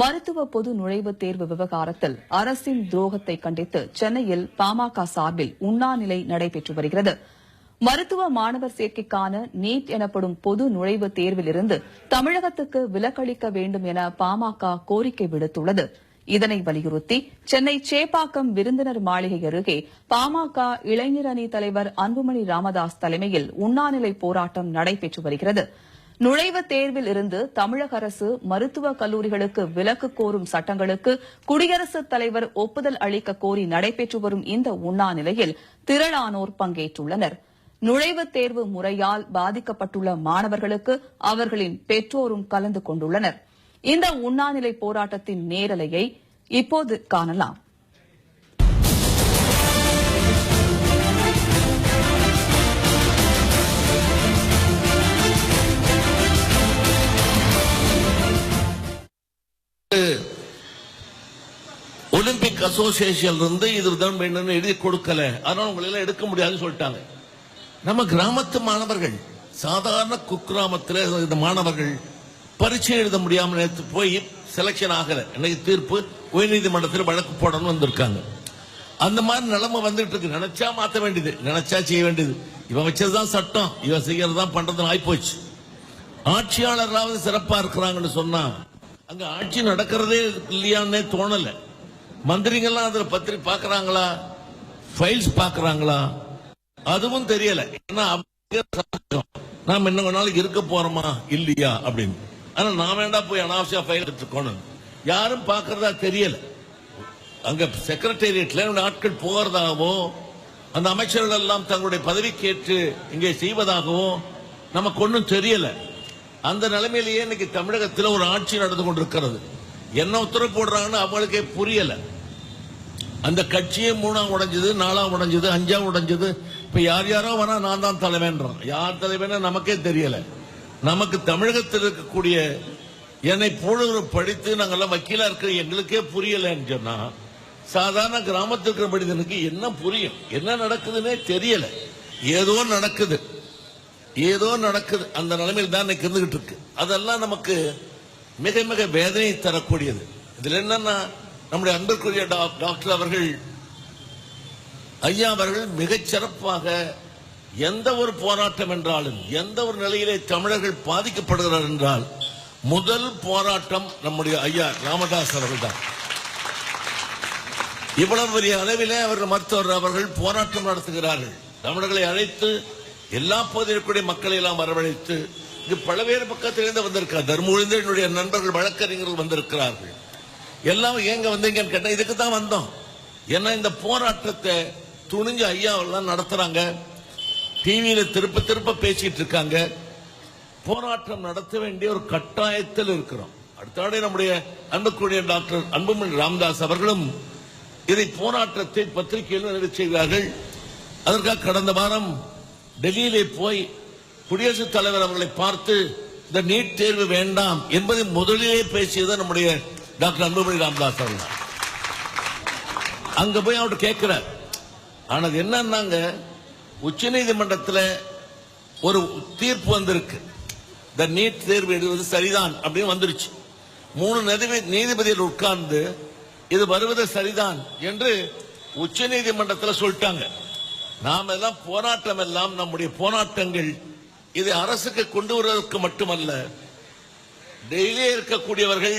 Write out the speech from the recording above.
மருத்துவ பொது நுழைவுத் தேர்வு விவகாரத்தில் அரசின் துரோகத்தை கண்டித்து சென்னையில் பாமக சார்பில் உண்ணாநிலை நடைபெற்று வருகிறது. மருத்துவ மாணவர் சேர்க்கைக்கான நீட் எனப்படும் பொது நுழைவுத் தேர்விலிருந்து தமிழகத்துக்கு விலக்களிக்க வேண்டும் என பாமக கோரிக்கை விடுத்துள்ளது. இதனை வலியுறுத்தி சென்னை சேப்பாக்கம் விருந்தினர் மாளிகை அருகே பாமக இளைஞர் அணி தலைவர் அன்புமணி ராமதாஸ் தலைமையில் உண்ணாநிலை போராட்டம் நடைபெற்று வருகிறது. நுழைவுத் தேர்வில் இருந்து தமிழக அரசு மருத்துவக் கல்லூரிகளுக்கு விலக்கு கோரும் சட்டங்களுக்கு குடியரசுத் தலைவர் ஒப்புதல் அளிக்க கோரி நடைபெற்று வரும் இந்த உண்ணாநிலையில் திரளானோர் பங்கேற்றுள்ளனர். நுழைவுத் தேர்வு முறையால் பாதிக்கப்பட்டுள்ள மாணவர்களுக்கு அவர்களின் பெற்றோரும் கலந்து கொண்டுள்ளனர். இந்த உண்ணாநிலை போராட்டத்தின் நேரலையை இப்போது காணலாம். ஒலிம்பிக் அசோசியேஷன் இருந்து இதுதான் வேணும்னு எழுதி கொடுக்கல. அதனால உங்களெல்லாம் எடுக்க முடியாதுன்னு சொல்லிட்டாங்க. நம்ம கிராமத்து மாணவர்கள் சாதாரண குக்கிராமத்தில் இந்த மாணவர்கள் பரீட்சை எழுத முடியாம நேற்று போய் செலக்ஷன் ஆகல. இன்னைக்கு தீர்ப்பு உயர்நீதிமன்றத்தில் வழக்கு போடணும் வந்திருக்காங்க. அந்த மாதிரி நிலைமை வந்துட்டு இருக்கு. நினைச்சா மாற்ற வேண்டியது நினைச்சா செய்ய வேண்டியது. இவன் வச்சதுதான் சட்டம். இவன் செய்யறதுதான் பண்றதுன்னு ஆயிப்போச்சு. ஆட்சியாளர்களாவது சிறப்பா இருக்கிறாங்கன்னு சொன்னா அங்க ஆட்சி நடக்கிறதே இல்லையான்னே தோணல. மந்திரிங்கெல்லாம் அதுல பத்திரி பாக்குறாங்களா? ஃபைல்ஸ் பாக்குறாங்களா? அதுவும் தெரியல. ஏன்னா அவங்க சந்தோஷம். நாம இன்னும் நாளைக்கு இருக்க போறோமா? இல்லையா? அப்படின்னு. ஆனா நான் வேண்டா போய் அனாவசியா ஃபைல் எடுத்துக்கணும் யாரும் பாக்குறதா தெரியல. அங்க செக்ரட்டேரியட்ல ஆட்கள் போகிறதாகவோ அந்த அமைச்சர்கள் எல்லாம் தங்களுடைய பதவிக்கேற்று இங்கே செய்வதாகவும் நமக்கு ஒன்றும் தெரியல. அந்த நிலைமையிலேயே இன்னைக்கு தமிழகத்தில் ஒரு ஆட்சி நடந்து கொண்டிருக்கிறது. என்ன உத்தரவு போடுறாங்கன்னு அவங்களுக்கே புரியல. அந்த கட்சியே மூணாம் உடைஞ்சது நாலாம் உடைஞ்சது அஞ்சாம் உடைஞ்சது. இப்ப யார் யாரோ வரா நான் தான் தலைவன்றான் யார் தலைவன்னு நமக்கே தெரியல. நமக்கு தமிழகத்தில் இருக்கக்கூடிய என்னை போல படித்து நாங்கெல்லாம் வக்கீலா இருக்க எங்களுக்கே புரியலன்னு சொன்னா சாதாரண கிராமத்தில் இருக்கிற மனிதனுக்கு என்ன புரியும்? என்ன நடக்குதுன்னே தெரியல. ஏதோ நடக்குது. ஏதோ நடக்குது. அந்த நிலைமையில் தான் இன்னைக்கு இருந்துகிட்டு இருக்கு. அதெல்லாம் நமக்கு மிக மிக வேதனை தரக்கூடியது. இதுல என்னன்னா நம்முடைய அன்பிற்குரிய டாக்- டாக்டர் அவர்கள் ஐயா அவர்கள் மிகச் சிறப்பாக எந்த ஒரு போராட்டம் என்றாலும் எந்த ஒரு நிலையிலே தமிழர்கள் பாதிக்கப்படுகிறார் என்றால் முதல் போராட்டம் நம்முடைய ஐயா ராமதாஸ் அவர்கள் தான் இவ்வளவு பெரிய அளவிலே அவர்கள் மருத்துவர் அவர்கள் போராட்டம் நடத்துகிறார்கள். தமிழர்களை அழைத்து எல்லா பகுதியிற்குடைய மக்களை எல்லாம் வரவழைத்து இங்கு பல்வேறு பக்கத்திலிருந்து வந்திருக்கிறார். தர்மபுரிந்து என்னுடைய நண்பர்கள் வழக்கறிஞர்கள் வந்திருக்கிறார்கள். எல்லாம் ஏங்க வந்தீங்கன்னு கேட்டா இதுக்கு தான் வந்தோம். ஏன்னா இந்த போராட்டத்தை துணிஞ்சு ஐயாவெல்லாம் நடத்துறாங்க. டிவியில திருப்ப திருப்ப பேசிட்டு இருக்காங்க. போராட்டம் நடத்த வேண்டிய ஒரு கட்டாயத்தில் இருக்கிறோம். அடுத்தாடே நம்முடைய அன்புக்குரிய டாக்டர் அன்புமணி ராமதாஸ் அவர்களும் இதை போராட்டத்தை பத்திரிகையில் நிறைவு செய்கிறார்கள் அதற்காக கடந்த வாரம் டெல்லியிலே போய் குடியரசுத் தலைவர் அவர்களை பார்த்து இந்த நீட் தேர்வு வேண்டாம் என்பதை முதலிலே பேசியது நம்முடைய டாக்டர் அன்புமணி ராமதாஸ் அவர்கள். அங்க போய் அவர்கிட்ட கேட்கிறார். ஆனால் அது என்னன்னாங்க உச்ச நீதிமன்றத்தில் ஒரு தீர்ப்பு வந்திருக்கு. இந்த நீட் தேர்வு எழுதுவது சரிதான் அப்படின்னு வந்துருச்சு. மூணு நீதிபதி- நீதிபதிகள் உட்கார்ந்து இது வருவது சரிதான் என்று உச்ச நீதிமன்றத்தில் சொல்லிட்டாங்க. நாம் எல்லாம் போராட்டம் எல்லாம் நம்முடைய போராட்டங்கள் இது அரசுக்கு கொண்டு வருவதற்கு மட்டுமல்ல டெய்லியே இருக்கக்கூடியவர்கள்